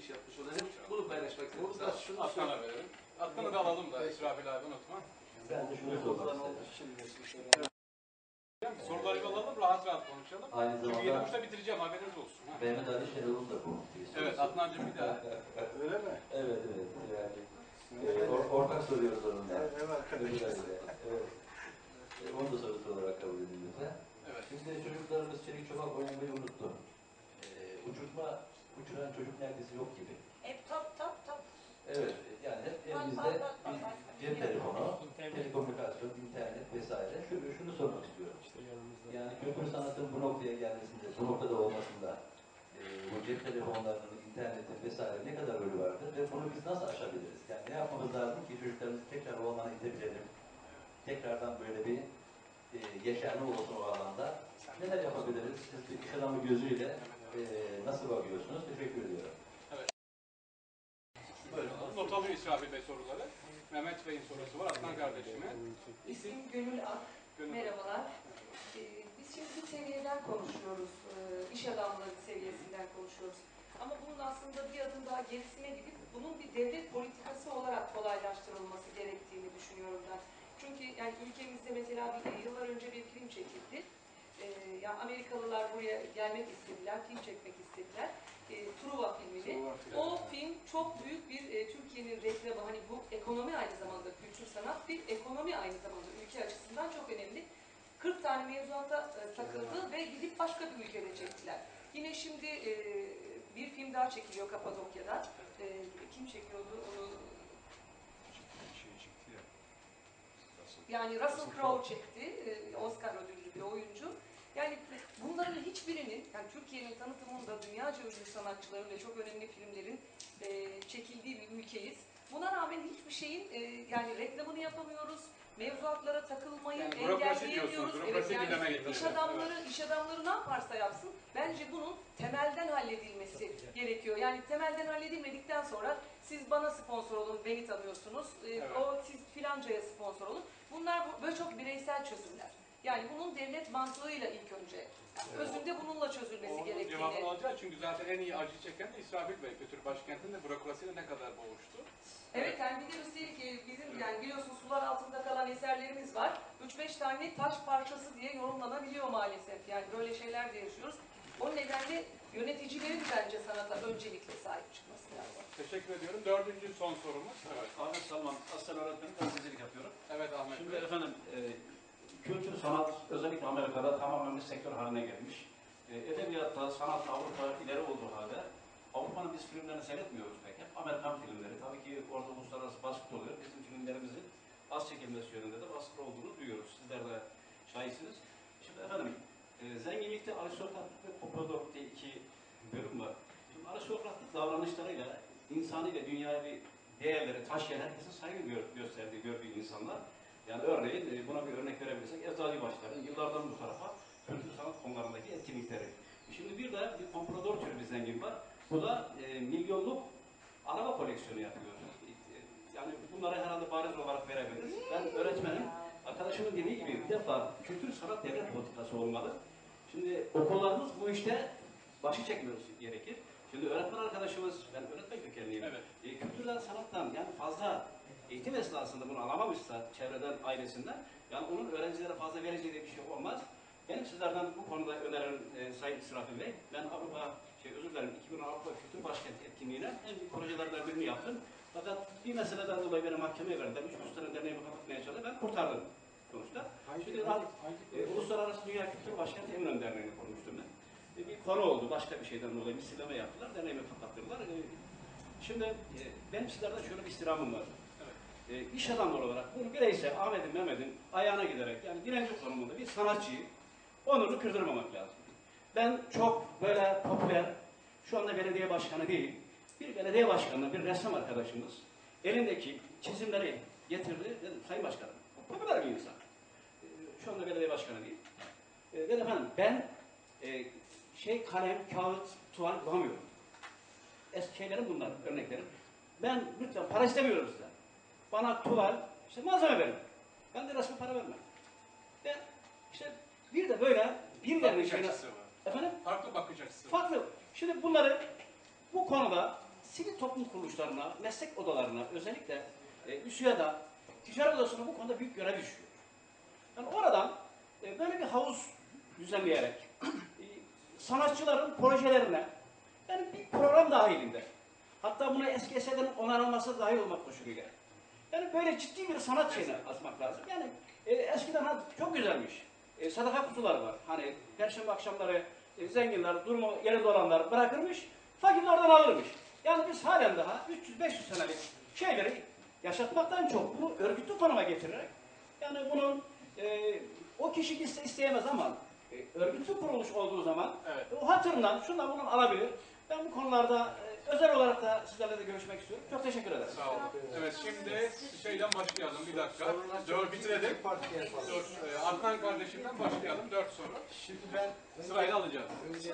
iş yapmış hem bunu paylaşmak istedim. Burada şunu Atkan'a verelim. Atkan'ı da alalım da İsrafil abi unutma. Ben de şunu şöyle. Soruları yollayalım rahat rahat konuşalım. Aynı Çünkü zamanda- yedi buçukta bitireceğim haberiniz olsun. Ha. Mehmet Ali Şenol'un da bu. Evet Adnancığım bir daha. Öyle mi? Evet evet. Yani, or- ortak soruyoruz onunla. Evet, ev arkadaşız. Evet. E, Onu da sorusu olarak kabul edin lütfen. Evet. Şimdi çocuklarımız çelik çomak oynamayı unuttu. E, uçurtma, uçuran çocuk neredeyse yok gibi. Hep top top top. Evet, yani hep elimizde bir cep telefonu, telekomünikasyon, internet vesaire. Şunu, şunu sormak istiyorum. Yani kültür sanatın bu noktaya gelmesinde, bu noktada olmasında e, bu cep telefonlarının, internetin vesaire ne kadar rolü vardır ve bunu biz nasıl aşabiliriz? Yani ne yapmamız lazım ki çocuklarımızı tekrar o alana itebilelim? Tekrardan böyle bir e, yeşerme olsun o alanda. Neler yapabiliriz? Siz bir gözüyle e, nasıl bakıyorsunuz? Teşekkür ediyorum. Buyurun. Not alıyor İsrafil Bey soruları. Mehmet Bey'in sorusu var Adnan kardeşime. İsmim Gönül Ak. Gönül. Merhabalar. Ee, biz şimdi bir seviyeden konuşuyoruz. Ee, iş adamları seviyesinden konuşuyoruz. Ama bunun aslında bir adım daha gerisine gidip bunun bir devlet politikası olarak kolaylaştırılması gerektiğini düşünüyorum ben. Çünkü yani ülkemizde mesela bir yıllar önce bir film çekildi. Ee, ya Amerikalılar buraya gelmek istediler, film çekmek istediler. Ee, Truva filmini. O film çok büyük bir e, Türkiye'nin reklamı. Hani bu ekonomi aynı zamanda kültür sanat bir ekonomi aynı zamanda ülke açısından çok önemli. 40 tane mevzuata e, takıldı ve gidip başka bir ülkede çektiler. Yine şimdi e, bir film daha çekiliyor Kapadokya'da. E, kim çekiyordu onu? Yani Russell Crowe çekti. e, Oscar ödüllü bir oyuncu. Yani bunların hiçbirinin, yani Türkiye'nin tanıtımında dünyaca ünlü sanatçıların ve çok önemli filmlerin e, çekildiği bir ülkeyiz. Buna rağmen hiçbir şeyin e, yani reklamını yapamıyoruz, mevzuatlara takılmayı Yani engelleyemiyoruz. Evet, yani iş adamları, iş adamları ne yaparsa yapsın bence bunun temelden halledilmesi gerekiyor. Yani temelden halledilmedikten sonra siz bana sponsor olun, beni tanıyorsunuz, e, Evet. o siz filancaya sponsor olun. Bunlar bu- böyle çok bireysel çözümler. Yani bunun devlet mantığıyla ilk önce, yani özünde bununla çözülmesi Onun gerektiğini. cevabını alacağız çünkü zaten en iyi acı çeken de İsrafil Bey. Kültür başkentinde bürokrasiyle ne kadar boğuştu. Evet yani bir de üstelik e, bizim yani biliyorsun sular altında kalan eserlerimiz var. 3-5 tane taş parçası diye yorumlanabiliyor maalesef. Yani böyle şeyler de yaşıyoruz. O nedenle yöneticilerin bence sanata öncelikle sahip çıkması lazım. Teşekkür ediyorum. Dördüncü son sorumuz. Evet. Ahmet Salman, aslen öğretmenim, gazetecilik yapıyorum. Evet Ahmet Şimdi Bey. efendim, e, kültür, sanat özellikle Amerika'da tamamen bir sektör haline gelmiş. E, edebiyatta, sanatta Avrupa ileri olduğu halde Avrupa'nın biz filmlerini seyretmiyoruz pek. Hep Amerikan filmleri. Tabii ki orada uluslararası baskı oluyor. Bizim filmlerimizin az çekilmesi yönünde de baskı olduğunu duyuyoruz. Sizler de şahitsiniz. Şimdi efendim, e, zenginlikte aristokratlık ve koprodok diye iki bölüm var. Şimdi aristokratlık davranışlarıyla, insanıyla dünyavi değerleri taşıyan herkesin saygı gö- gösterdiği, gördüğü insanlar. Yani örneğin e, buna bir örnek verebilirsek Eczacıbaşların yıllardan bu tarafa kültür sanat konularındaki etkinlikleri. Şimdi bir de bir komprador türü bir zengin var. Bu da e, milyonluk araba koleksiyonu yapıyor. E, Yani bunları herhalde bariz olarak verebiliriz. Ben öğretmenim. Arkadaşımın dediği gibi bir defa kültür sanat devlet politikası olmalı. Şimdi okullarımız bu işte başı çekmemiz gerekir. Şimdi öğretmen arkadaşımız, ben öğretmen kökenliyim. Evet. E, kültürden, sanattan yani fazla eğitim esnasında bunu alamamışsa çevreden, ailesinden yani onun öğrencilere fazla vereceği bir şey olmaz. Benim sizlerden bu konuda önerim e, Sayın İsrafil Bey. Ben Avrupa, şey özür dilerim 2000 Avrupa Kültür Başkenti etkinliğine en büyük projelerden birini yaptım. Fakat bir meseleden dolayı beni mahkemeye verdiler. Üç gösteren derneğimi kapatmaya çalıştı. Ben kurtardım sonuçta. Şimdi ben, e, Uluslararası Dünya Kültür Başkenti Eminönü Derneği'ni kurmuştum ben. E, bir konu oldu. Başka bir şeyden dolayı misilleme yaptılar. Derneğimi kapattırdılar. E, şimdi e, benim sizlerden şöyle bir istirhamım var. E, iş adamları olarak bunu bireysel Ahmet'in Mehmet'in ayağına giderek yani direnci konumunda bir sanatçıyı onurunu kırdırmamak lazım. Ben çok böyle popüler, şu anda belediye başkanı değil, bir belediye başkanı, bir ressam arkadaşımız elindeki çizimleri getirdi. Dedim Sayın Başkanım, popüler bir insan. E, şu anda belediye başkanı değil. E, dedim efendim ben e, şey kalem, kağıt, tuval bulamıyorum. Eski şeylerim bunlar, örneklerim. Ben lütfen para istemiyorum sizden. Bana tuval, işte malzeme verin. Ben de resmi para vermem. Ben işte bir de böyle birilerinin şeyine... Efendim? Farklı bakış açısı. Farklı. Şimdi bunları bu konuda sivil toplum kuruluşlarına, meslek odalarına, özellikle e, üsüyada, ticaret odasına bu konuda büyük görev düşüyor. Yani oradan e, böyle bir havuz düzenleyerek e, sanatçıların projelerine yani bir program dahilinde hatta buna eski eserlerin onarılması dahil olmak koşuluyla yani böyle ciddi bir sanat şeyine asmak lazım. Yani e, eskiden ha- çok güzelmiş. E, sadaka kutuları var. Hani perşembe akşamları e, zenginler, durumu yerinde olanlar bırakırmış, fakirler oradan alırmış. Yani biz halen daha 300-500 senelik şeyleri yaşatmaktan çok bunu örgütlü konuma getirerek yani bunun e, o kişi iste, isteyemez ama e, örgütlü kuruluş olduğu zaman Evet. o hatırından şundan bundan alabilir. Ben bu konularda e, özel olarak da sizlerle de görüşmek istiyorum. Çok teşekkür ederim. Sağ olun. Evet şimdi şeyden başlayalım bir dakika. Dört bitirelim. Dört, e, Adnan kardeşimden başlayalım. Dört soru. Şimdi ben Sırayla alacağız. önce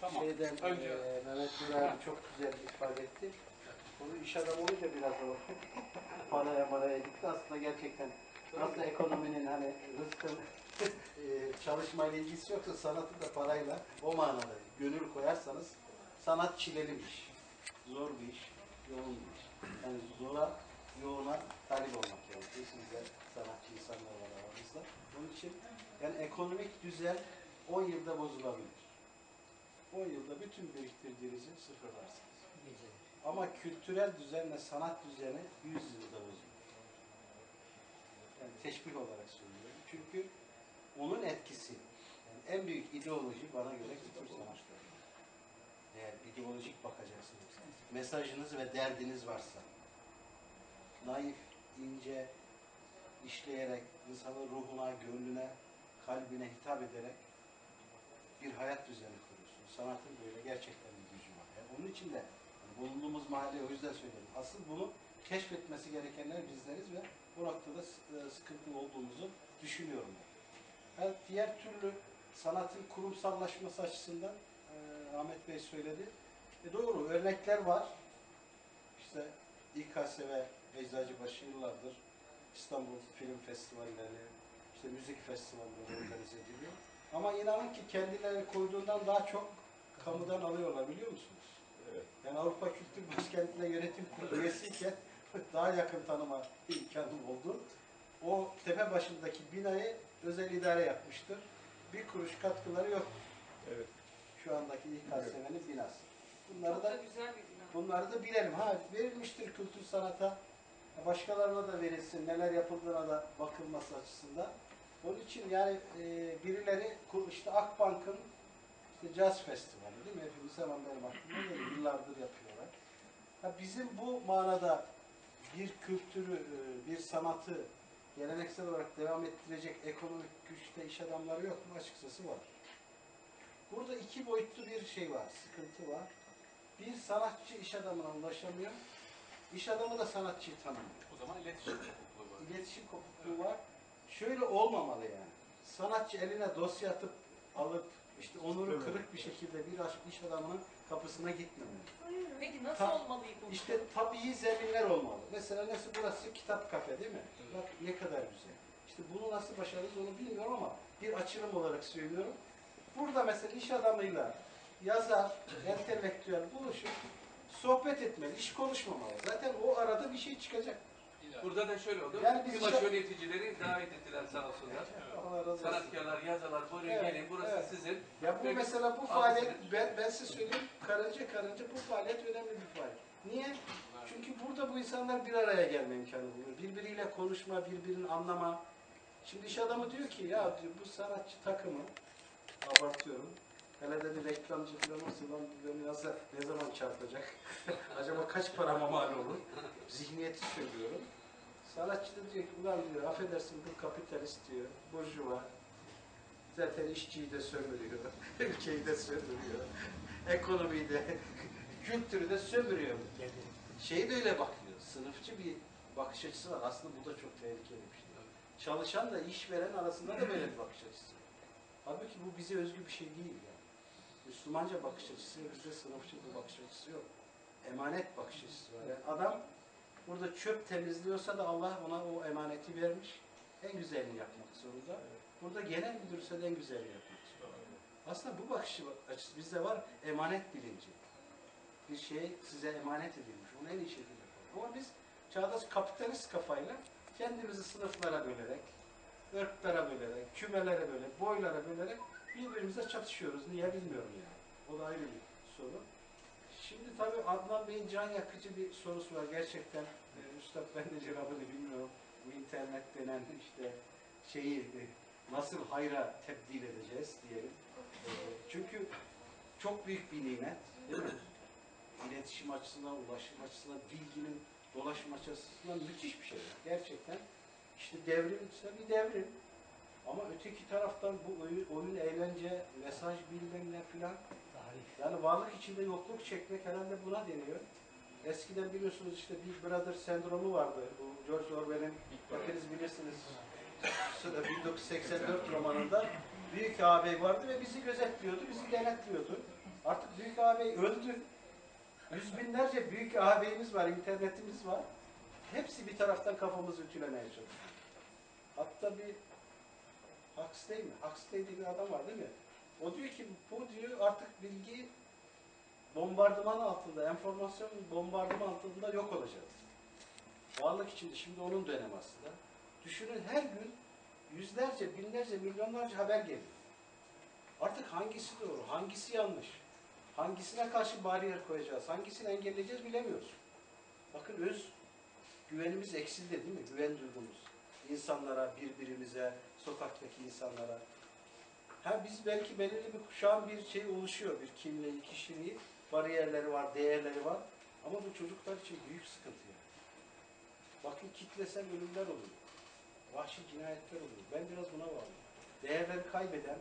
Tamam. şeyden Önce. e, Mehmet Güler çok güzel ifade etti. Onu iş adamı olunca biraz o paraya maraya gitti. Aslında gerçekten nasıl ekonominin hani rızkın e, çalışmayla ilgisi yoksa sanatı da parayla o manada gönül koyarsanız sanat çileli bir iş. Zor bir iş, yoğun bir iş. Yani zora, yoğuna talip olmak gerekiyor. Sizler sanatçı insanlar var aramızda. Onun için yani ekonomik düzen 10 yılda bozulabilir. 10 yılda bütün biriktirdiğinizi sıfırlarsınız. Ama kültürel düzenle sanat düzeni 100 yılda bozulur. Yani teşbih olarak söylüyorum. Çünkü onun etkisi, yani en büyük ideoloji bana göre kültür sanatları. Eğer ideolojik bakacaksınız, mesajınız ve derdiniz varsa, naif, ince, işleyerek, insanın ruhuna, gönlüne, kalbine hitap ederek bir hayat düzeni kuruyorsun. Sanatın böyle gerçekten bir gücü var. Yani onun için de yani bulunduğumuz mahalle o yüzden söylüyorum. Asıl bunu keşfetmesi gerekenler bizleriz ve bu noktada e, sıkıntılı olduğumuzu düşünüyorum. Ben. Ha, diğer türlü sanatın kurumsallaşması açısından Ahmet Bey söyledi. E doğru örnekler var. İşte İKS ve Eczacıbaşı yıllardır İstanbul Film Festivalleri, işte müzik festivalleri organize ediliyor. Ama inanın ki kendileri koyduğundan daha çok kamudan alıyorlar biliyor musunuz? Evet. Yani Avrupa Kültür Başkenti'ne yönetim kurulu üyesiyken daha yakın tanıma imkanım oldu. O tepe başındaki binayı özel idare yapmıştır. Bir kuruş katkıları yok. Evet. Şu andaki İKSV'nin binası. Bunları Çok da da güzel bir bina. Bunları da bilelim. Ha verilmiştir kültür sanata. Başkalarına da verilsin. Neler yapıldığına da bakılması açısından. Onun için yani e, birileri işte Akbank'ın işte Jazz Festivali değil mi? Hepimiz hemen benim aklıma geliyor. Yıllardır yapıyorlar. Ha, bizim bu manada bir kültürü, e, bir sanatı geleneksel olarak devam ettirecek ekonomik güçte iş adamları yok mu? Açıkçası var. Burada iki boyutlu bir şey var, sıkıntı var. Bir sanatçı iş adamına ulaşamıyor. İş adamı da sanatçıyı tanımıyor. O zaman iletişim kopukluğu var. İletişim kopukluğu var. Şöyle olmamalı yani. Sanatçı eline dosya atıp alıp işte onuru kırık bir şekilde bir iş adamının kapısına gitmemeli. Peki nasıl Ta- olmalıydı bu? İşte tabii zeminler olmalı. Mesela nasıl burası kitap kafe değil mi? Bak ne kadar güzel. İşte bunu nasıl başarırız onu bilmiyorum ama bir açılım olarak söylüyorum. Burada mesela iş adamıyla yazar, entelektüel buluşup sohbet etmeli, iş konuşmamalı. Zaten o arada bir şey çıkacak. Burada da şöyle oldu. Yani biz Kumaş şa- yöneticileri davet ettiler sağ olsunlar. Allah razı olsun. Sanatkarlar, yazarlar, buyurun Evet, gelin burası evet. sizin. Ya bu biz mesela bu faaliyet, ben, ben size söyleyeyim, karınca karınca bu faaliyet önemli bir faaliyet. Niye? Çünkü burada bu insanlar bir araya gelme imkanı buluyor. Birbiriyle konuşma, birbirini anlama. Şimdi iş adamı diyor ki ya diyor, bu sanatçı takımı, abartıyorum, hele dedi reklamcı falan nasıl lan beni nasıl, ne zaman çarpacak, acaba kaç parama mal olur, zihniyeti söylüyorum. Sanatçı da diyor ki ulan diyor affedersin bu kapitalist diyor, burjuva, zaten işçiyi de sömürüyor, ülkeyi de sömürüyor, ekonomiyi de, kültürü de sömürüyor. Şey de öyle bakıyor, sınıfçı bir bakış açısı var. Aslında bu da çok tehlikeli bir şey. Çalışanla işveren arasında da böyle bir bakış açısı var. Halbuki bu bize özgü bir şey değil yani. Müslümanca bakış açısı ve bizde sınıfçı bir bakış açısı yok. Emanet bakış açısı var. Yani adam burada çöp temizliyorsa da Allah ona o emaneti vermiş. En güzelini yapmak zorunda. Burada genel müdürse de en güzelini yapmak zorunda. Aslında bu bakış açısı bizde var. Emanet bilinci. bir şey size emanet edilmiş. Onu en iyi şekilde kullanın. Ama biz çağdaş kapitalist kafayla kendimizi sınıflara bölerek, ırklara bölerek, kümelere bölerek, boylara bölerek birbirimize çatışıyoruz. Niye bilmiyorum yani. O da ayrı bir soru. Şimdi tabii Adnan Bey'in can yakıcı bir sorusu var. Gerçekten e, Üstad ben de cevabını bilmiyorum. Bu internet denen işte şeyi e, nasıl hayra tebdil edeceğiz diyelim. E, çünkü çok büyük bir nimet. Değil? İletişim açısından, ulaşım açısından, bilginin dolaşım açısından müthiş bir şey. Gerçekten işte devrim ise bir devrim. Ama öteki taraftan bu oyun, oyun eğlence, mesaj bilmem ne filan yani varlık içinde yokluk çekmek herhalde buna deniyor. Eskiden biliyorsunuz işte Big Brother sendromu vardı. Bu George Orwell'in hepiniz bilirsiniz 1984 romanında Büyük ağabey vardı ve bizi gözetliyordu, bizi denetliyordu. Artık Büyük ağabey öldü. Yüz binlerce büyük ağabeyimiz var, internetimiz var. Hepsi bir taraftan kafamızı ütülemeye çalışıyor. Hatta bir Huxley mi? Huxley diye bir adam var değil mi? O diyor ki bu diyor artık bilgi bombardıman altında, enformasyon bombardıman altında yok olacak. Varlık içinde şimdi onun dönemi aslında. Düşünün her gün yüzlerce, binlerce, milyonlarca haber geliyor. Artık hangisi doğru, hangisi yanlış, hangisine karşı bariyer koyacağız, hangisini engelleyeceğiz bilemiyoruz. Bakın öz güvenimiz eksildi değil mi? Güven duygumuz. İnsanlara, birbirimize, sokaktaki insanlara. Ha biz belki belirli bir kuşağın bir şey oluşuyor, bir kimliği, kişiliği, bariyerleri var, değerleri var. Ama bu çocuklar için büyük sıkıntı yani. Bakın kitlesel ölümler oluyor. Vahşi cinayetler oluyor. Ben biraz buna bağlıyorum. Değerleri kaybeden,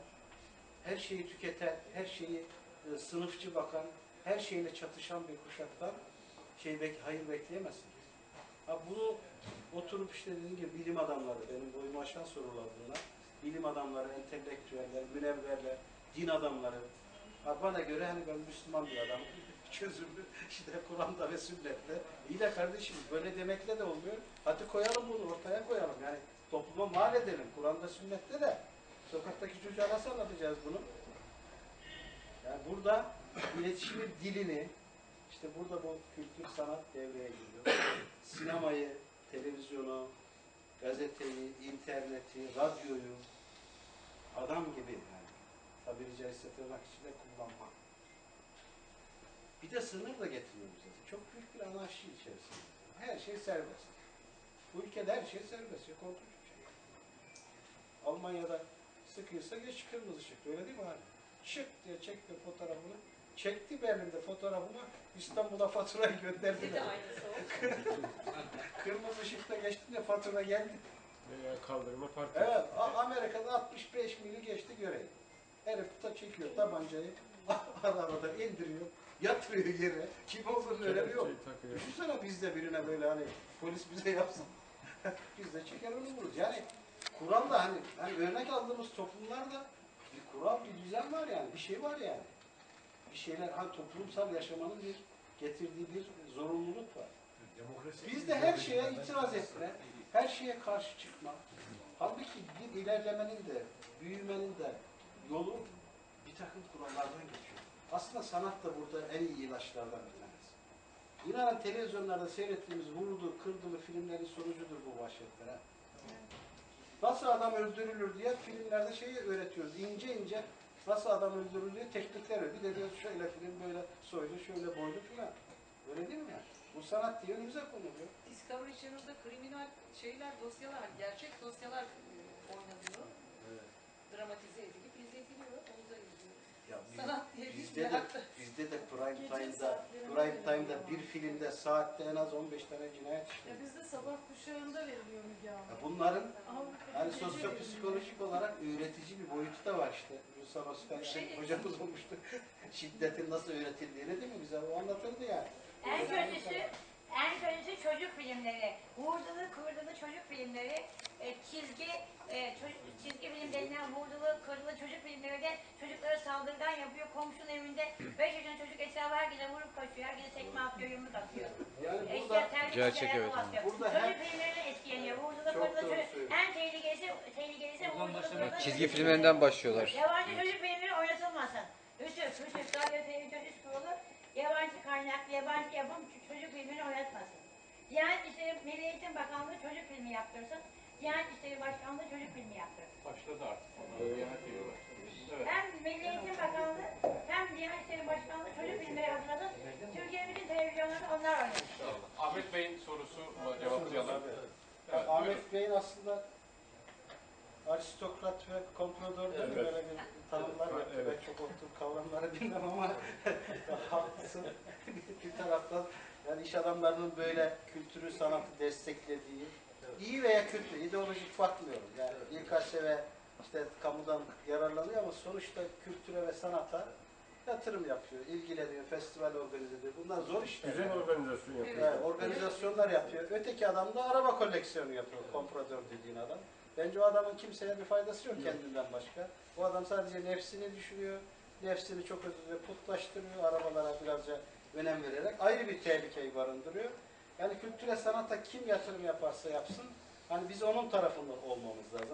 her şeyi tüketen, her şeyi e, sınıfçı bakan, her şeyle çatışan bir kuşaktan şey bek hayır bekleyemezsiniz. Ha bunu oturup işte dediğim gibi bilim adamları, benim boyumu aşan sorular bunlar. Bilim adamları, entelektüeller, münevverler, din adamları. Ha bana göre hani ben Müslüman bir adamım. Çözümlü işte Kur'an'da ve sünnette. İyi de kardeşim böyle demekle de olmuyor. Hadi koyalım bunu ortaya koyalım. Yani topluma mal edelim. Kur'an'da sünnette de. Sokaktaki çocuğa nasıl anlatacağız bunu? Yani burada iletişimin dilini, işte burada bu kültür sanat devreye giriyor. Sinemayı, televizyonu, gazeteyi, interneti, radyoyu adam gibi yani tabiri caizse tırnak içinde kullanmak. Bir de sınır da lazım. Çok büyük bir anarşi içerisinde. Her şey serbest. Bu ülkede her şey serbest. Yok korkunç bir şey. Almanya'da sıkıysa geç kırmızı ışık. Öyle değil mi abi? Şık diye çekti fotoğrafını. Çekti Berlin'de fotoğrafını. İstanbul'a faturayı Bize de gönderdiler. aynısı oldu. Kırmızı ışıkta geçti de fatura geldi. Veya kaldırıma park Evet, Amerika'da 65 mili geçti görev. Herif da çekiyor tabancayı, arabadan indiriyor, yatırıyor yere. Kim olduğunu önemi yok. Düşünsene biz de birine böyle hani polis bize yapsın. biz de çeker onu vururuz. Yani kuralla hani, hani örnek aldığımız toplumlarda bir kural, bir düzen var yani. Bir şey var yani. Bir şeyler, hani toplumsal yaşamanın bir getirdiği bir zorunluluk var. Biz de her şeye itiraz etme, her şeye karşı çıkma. Halbuki bir ilerlemenin de, büyümenin de yolu bir takım kurallardan geçiyor. Aslında sanat da burada en iyi ilaçlardan bir tanesi. İnanın televizyonlarda seyrettiğimiz vurdu, kırdılı filmlerin sonucudur bu vahşetler. ha. Nasıl adam öldürülür diye filmlerde şeyi öğretiyoruz. İnce ince nasıl adam öldürülür diye teknikler öğretiyor. Bir de diyor şöyle film böyle soylu, şöyle boylu filan. Öyle değil mi? Bu sanat diye önümüze konuluyor. Discovery Channel'da kriminal şeyler, dosyalar, gerçek dosyalar e, oynanıyor. Dramatize edilip izletiliyor. Onu da izliyoruz. Ya Sanat diye bir bizde de, bizde de prime time'da prime time'da bir filmde saatte en az 15 tane cinayet Ya işleniyor. bizde sabah kuşağında veriliyor Müge Ya Anlı. bunların hani sosyopsikolojik olarak öğretici bir boyutu da var işte. Özkan Bir şey hocamız olmuştu. Şiddetin nasıl öğretildiğini değil mi bize? O anlatırdı yani. En kötüsü, en kötüsü çocuk filmleri. Vurdulu kırdılı çocuk filmleri. E, çizgi, e, çocuk, çizgi film denilen vurdulu kırdılı çocuk filmleri de çocuklara saldırgan yapıyor. Komşunun evinde 5 yaşında çocuk etrafı herkese vurup kaçıyor. Herkese tekme atıyor, yumruk atıyor. Yani burada Eşya terbiyesiz Gerçek evet. Burada Çocuk her- filmlerine etkileniyor. Vurdulu Çok kırdılı doğru çocuk. söylüyorsun. En tehlikelisi, tehlikelisi Çizgi filmlerinden filmleri. başlıyorlar. Yabancı çocuk filmleri oynatılmasın. Üstü, üstü, sadece televizyon üst kurulu. Yabancı kaynaklı, yabancı yapım çocuk filmini oynatmasın. Diyanet İşleri Milli Eğitim Bakanlığı çocuk filmi yaptırsın. Diyanet İşleri Başkanlığı çocuk filmi yaptırsın. Başladı artık. Onlar Diyanet. Evet. Hem Milli Eğitim Bakanlığı hem Diyanet İşleri Başkanlığı çocuk filmleri hazırlasın. Türkiye'nin bütün televizyonlarında onlar. İnşallah. Ahmet Bey'in sorusu cevaplayalım. Evet. Ahmet Bey'in aslında aristokrat ve komprador Evet. böyle bir tanımlar Evet. yaptı. Ben çok o tür kavramları bilmem ama haklısın. bir taraftan yani iş adamlarının böyle kültürü, sanatı desteklediği, iyi veya kötü, ideolojik bakmıyorum. Yani birkaç ve işte kamudan yararlanıyor ama sonuçta kültüre ve sanata yatırım yapıyor, ilgileniyor, festival organize ediyor. Bunlar zor işler. Güzel organizasyon yapıyor. Evet, organizasyonlar yapıyor. Öteki adam da araba koleksiyonu yapıyor. Kompradör dediğin adam. Bence o adamın kimseye bir faydası yok kendinden başka. O adam sadece nefsini düşünüyor. Nefsini çok özür putlaştırıyor. Arabalara birazca önem vererek ayrı bir tehlikeyi barındırıyor. Yani kültüre sanata kim yatırım yaparsa yapsın hani biz onun tarafında olmamız lazım.